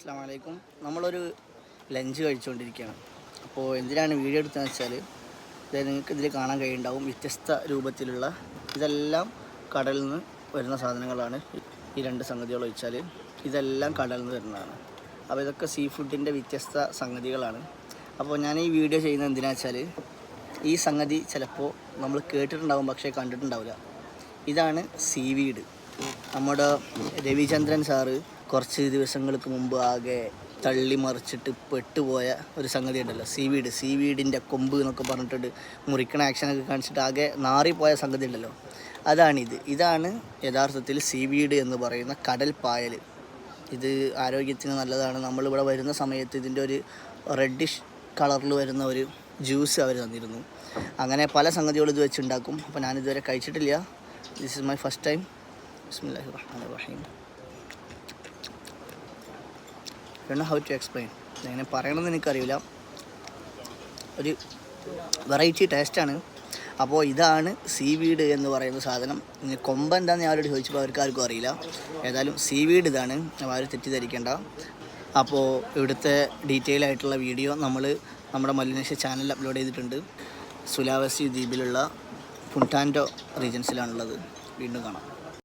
അസ്സാം നമ്മളൊരു ലഞ്ച് കഴിച്ചുകൊണ്ടിരിക്കുകയാണ് അപ്പോൾ എന്തിനാണ് വീഡിയോ എടുത്തതെന്ന് വെച്ചാൽ അതായത് നിങ്ങൾക്ക് ഇതിൽ കാണാൻ കഴിയുണ്ടാവും വ്യത്യസ്ത രൂപത്തിലുള്ള ഇതെല്ലാം കടലിൽ നിന്ന് വരുന്ന സാധനങ്ങളാണ്. ഈ രണ്ട് സംഗതികൾ വെച്ചാൽ ഇതെല്ലാം കടലിൽ നിന്ന് വരുന്നതാണ്. അപ്പോൾ ഇതൊക്കെ സീ ഫുഡിന്റെ വ്യത്യസ്ത സംഗതികളാണ്. അപ്പോൾ ഞാൻ ഈ വീഡിയോ ചെയ്യുന്നത് എന്തിനാ വെച്ചാൽ ഈ സംഗതി ചിലപ്പോൾ നമ്മൾ കേട്ടിട്ടുണ്ടാവും പക്ഷേ കണ്ടിട്ടുണ്ടാവില്ല. ഇതാണ് സീവീഡ് നമ്മുടെ രവിചന്ദ്രൻ സാറ് കുറച്ച് ദിവസങ്ങൾക്ക് മുമ്പ് ആകെ തള്ളി മറിച്ചിട്ട് പെട്ടുപോയ ഒരു സംഗതി ഉണ്ടല്ലോ സീവീഡ് സീവീഡിന്റെ കൊമ്പ് എന്നൊക്കെ പറഞ്ഞിട്ട് മുറിക്കണ ആക്ഷനൊക്കെ കാണിച്ചിട്ട് ആകെ നാറിപ്പോയ സംഗതി ഉണ്ടല്ലോ അതാണിത്. ഇതാണ് യഥാർത്ഥത്തിൽ സീവീഡ് എന്ന് പറയുന്ന കടൽ പായൽ. ഇത് ആരോഗ്യത്തിന് നല്ലതാണ്. നമ്മളിവിടെ വരുന്ന സമയത്ത് ഇതിന്റെ ഒരു റെഡിഷ് കളറിൽ വരുന്ന ഒരു ജ്യൂസ് അവർ തന്നിരുന്നു. അങ്ങനെ പല സംഗതികളും ഇത് വെച്ചുണ്ടാക്കും. അപ്പോൾ ഞാനിതുവരെ കഴിച്ചിട്ടില്ല. This is my first time ബിസ്മില്ലാഹി റഹ്മാൻ റഹീം ഡോ ഹൗ ടു എക്സ്പ്ലെയിൻ എങ്ങനെ പറയണമെന്ന് എനിക്കറിയില്ല. ഒരു വെറൈറ്റി ടേസ്റ്റാണ് അപ്പോൾ ഇതാണ് സീ വീഡ് എന്ന് പറയുന്ന സാധനം. ഇനി കൊമ്പ് എന്താണെന്ന് ഞാൻ ചോദിച്ചപ്പോൾ അവർക്ക് ആർക്കും അറിയില്ല. ഏതായാലും സീ വീഡ് ഇതാണ് ആരും തെറ്റിദ്ധരിക്കേണ്ട. അപ്പോൾ ഇവിടുത്തെ ഡീറ്റെയിൽ ആയിട്ടുള്ള വീഡിയോ നമ്മൾ നമ്മുടെ മലിനേഷ്യ ചാനലിൽ അപ്ലോഡ് ചെയ്തിട്ടുണ്ട്. സുലാവസി ദ്വീപിലുള്ള പുണ്ടാൻഡോ റീജൻസിലാണുള്ളത് വീണ്ടും കാണാം.